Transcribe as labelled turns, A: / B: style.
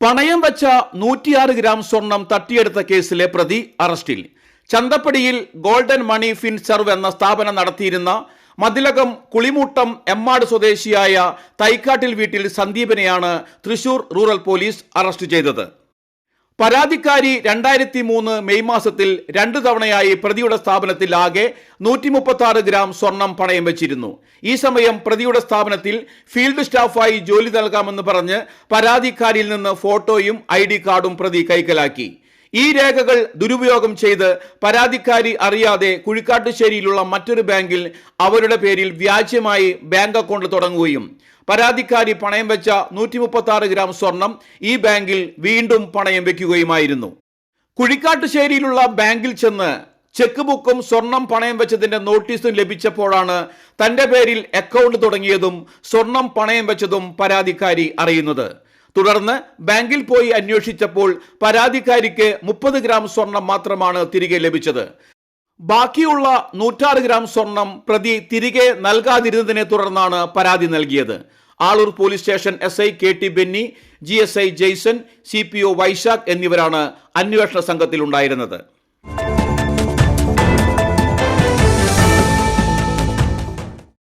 A: പണയം വെച്ച നൂറ്റിയാറ് ഗ്രാം സ്വർണം തട്ടിയെടുത്ത കേസിലെ പ്രതി അറസ്റ്റിൽ. ചന്തപ്പടിയിൽ ഗോൾഡൻ മണി ഫിൻ സർവ് എന്ന സ്ഥാപനം നടത്തിയിരുന്ന മതിലകം കുളിമൂട്ടം എമ്മാട് സ്വദേശിയായ തൈക്കാട്ടിൽ വീട്ടിൽ സന്ദീപിനെയാണ് തൃശൂർ റൂറൽ പോലീസ് അറസ്റ്റ് ചെയ്തത്. പരാതിക്കാരി രണ്ടായിരത്തി മൂന്ന് മെയ് മാസത്തിൽ രണ്ടു തവണയായി പ്രതിയുടെ സ്ഥാപനത്തിൽ ആകെ നൂറ്റി മുപ്പത്തി ആറ് ഗ്രാം സ്വർണം പണയം വെച്ചിരുന്നു. ഈ സമയം പ്രതിയുടെ സ്ഥാപനത്തിൽ ഫീൽഡ് സ്റ്റാഫായി ജോലി നൽകാമെന്ന് പറഞ്ഞ് പരാതിക്കാരിയിൽ നിന്ന് ഫോട്ടോയും ഐ കാർഡും പ്രതി കൈക്കലാക്കി. ഈ രേഖകൾ ദുരുപയോഗം ചെയ്ത് പരാതിക്കാരി അറിയാതെ കുഴിക്കാട്ടുശ്ശേരിയിലുള്ള മറ്റൊരു ബാങ്കിൽ അവരുടെ പേരിൽ വ്യാജ്യമായി ബാങ്ക് അക്കൗണ്ട് തുടങ്ങുകയും പരാതിക്കാരി പണയം വെച്ച നൂറ്റി മുപ്പത്തി ഗ്രാം സ്വർണം ഈ ബാങ്കിൽ വീണ്ടും പണയം വെക്കുകയുമായിരുന്നു. കുഴിക്കാട്ടുശ്ശേരിയിലുള്ള ബാങ്കിൽ ചെന്ന് ചെക്ക് ബുക്കും സ്വർണം പണയം വെച്ചതിന്റെ നോട്ടീസും ലഭിച്ചപ്പോഴാണ് തന്റെ പേരിൽ അക്കൗണ്ട് തുടങ്ങിയതും സ്വർണം പണയം വെച്ചതും പരാതിക്കാരി അറിയുന്നത്. തുടർന്ന് ബാങ്കിൽ പോയി അന്വേഷിച്ചപ്പോൾ പരാതിക്കാരിക്ക് മുപ്പത് ഗ്രാം സ്വർണം മാത്രമാണ് തിരികെ ലഭിച്ചത്. ബാക്കിയുള്ള നൂറ്റാറ് ഗ്രാം സ്വർണം പ്രതി തിരികെ നൽകാതിരുന്നതിനെ തുടർന്നാണ് പരാതി നൽകിയത്. Aloor police station S I K T Benny G S I Jaison C P O Vaishakh എന്നിവരാണ് അന്വേഷണ സംഘത്തിലുണ്ടായിരുന്നത്.